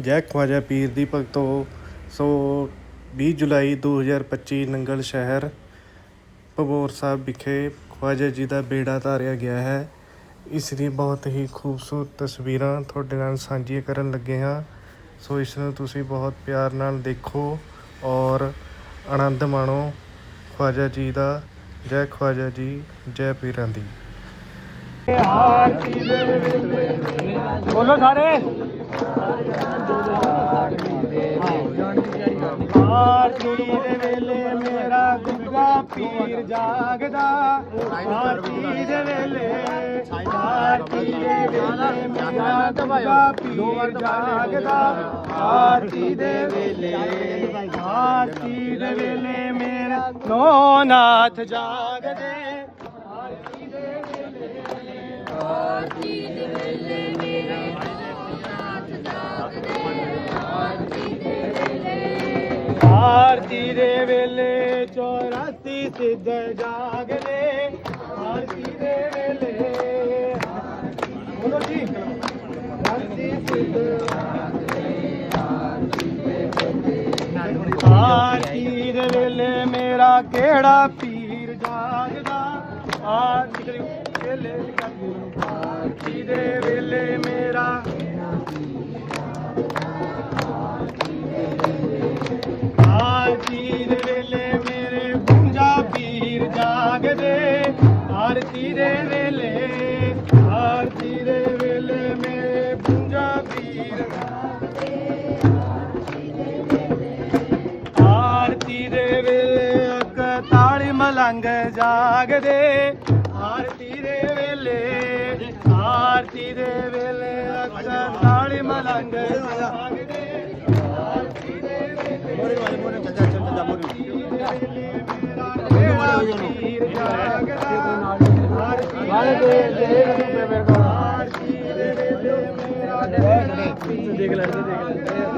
ਜੈ ਖਵਾਜਾ ਪੀਰ ਦੀ ਭਗਤੋ ਸੋ 20 ਜੁਲਾਈ 2025 ਨੰਗਲ ਸ਼ਹਿਰ ਭਗੌਰ ਸਾਹਿਬ ਵਿਖੇ ਖਵਾਜਾ ਜੀ ਦਾ ਬੇੜਾ ਧਾਰਿਆ ਗਿਆ ਹੈ। ਇਸ ਦੀ ਬਹੁਤ ਹੀ ਖੂਬਸੂਰਤ ਤਸਵੀਰਾਂ ਤੁਹਾਡੇ ਨਾਲ ਸਾਂਝੀਆਂ ਕਰਨ ਲੱਗੇ ਹਾਂ। ਸੋ ਇਸ ਨੂੰ ਤੁਸੀਂ ਬਹੁਤ ਪਿਆਰ ਨਾਲ ਦੇਖੋ ਔਰ ਆਨੰਦ ਮਾਣੋ। ਖਵਾਜਾ ਜੀ ਦਾ ਜੈ ਖਵਾਜਾ ਜੀ, ਜੈ ਪੀਰਾਂ ਦੀ। ਬੋਲੋ ਸਾਰੇ। ਆਰਤੀ ਦੇ ਵੇਲੇ ਮੇਰਾ ਗੁੱਗਾ ਪੀਰ ਜਾਗਦਾ। ਆਰਤੀ ਦੇ ਵੇਲੇ ਆਰਤੀ ਦੇ ਵੇਲੇ ਮੇਰਾ ਗੁੱਗਾ ਪੀਰ ਜਾਗਦਾ। ਆਰਤੀ ਦੇ ਵੇਲੇ ਆਰਤੀ ਦੇ ਵੇਲੇ ਮੇਰਾ ਨੋ ਨਾਥ ਜਾਗਦੇ ਆਰਤੀ ਦੇ ਆਰਤੀ ਦੇ ਵੇਲੇ 84 ਸਿੱਧ ਜਾਗਦੇ। ਆਰਤੀ ਦੇ ਵੇਲੇ। ਬੋਲੋ ਜੀ। ਆਰਤੀ ਸਿੱਧ। ਆਰਤੀ ਦੇ ਵੇਲੇ ਮੇਰਾ ਕਿਹੜਾ ਪੀਰ ਜਾਗਦਾ? ਆਰਤੀ ਦੇ ਵੇਲੇ ਆਰਤੀ ਦੇ ਵੇਲੇ ਮੇਰਾ ਆਰਤੀ ਦੇ ਵੇਲੇ ਮੇਰੇ ਪੁੰਜਾ ਪੀਰ ਜਾਗਦੇ। ਆਰਤੀ ਦੇ ਵੇਲੇ ਆਰਤੀ ਦੇ ਵੇਲੇ ਮੇਰੇ ਪੁੰਜਾ ਪੀਰ ਆਰਤੀ ਦੇ ਵੇਲੇ ਅਕ ਤਾੜੀ ਮਲੰਗ ਜਾਗਦੇ। ਆਰਤੀ ਦੇ ਵੇਲੇ ਆਰਤੀ ਦੇ ਵੇਲੇ ਅਕ ਤਾੜੀ ਮਲੰਗ ਜਾਗਦੇ। ਦੇਖ ਲੈ ਕਿਹੜਾ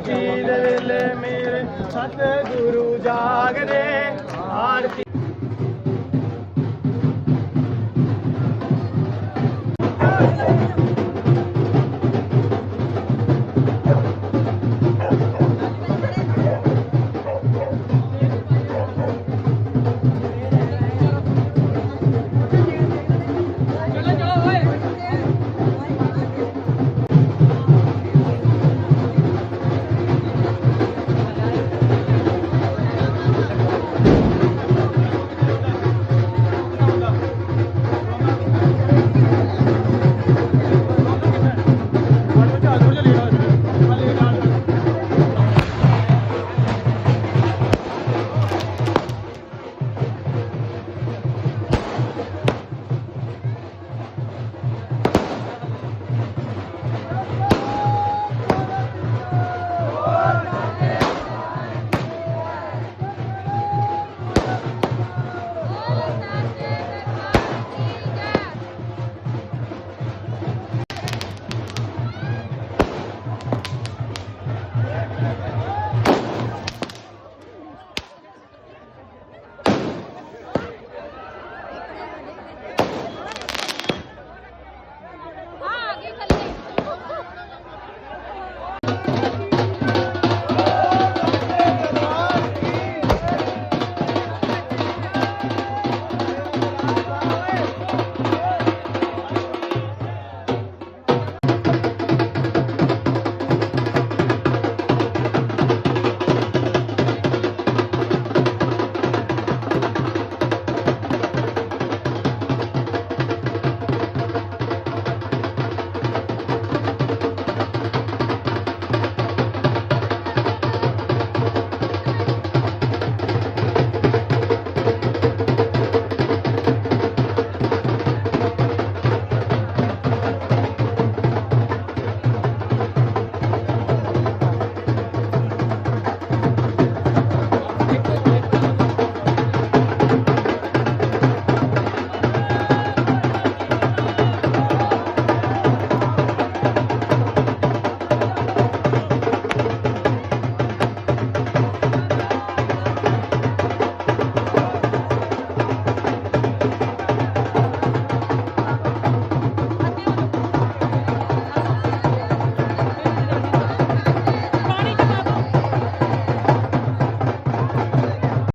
ਆਰਤੀ ਦੇ ਵੇਲੇ ਮੇਰੇ ਸਤਿਗੁਰੂ ਜਾਗਦੇ ਆਰਤੀ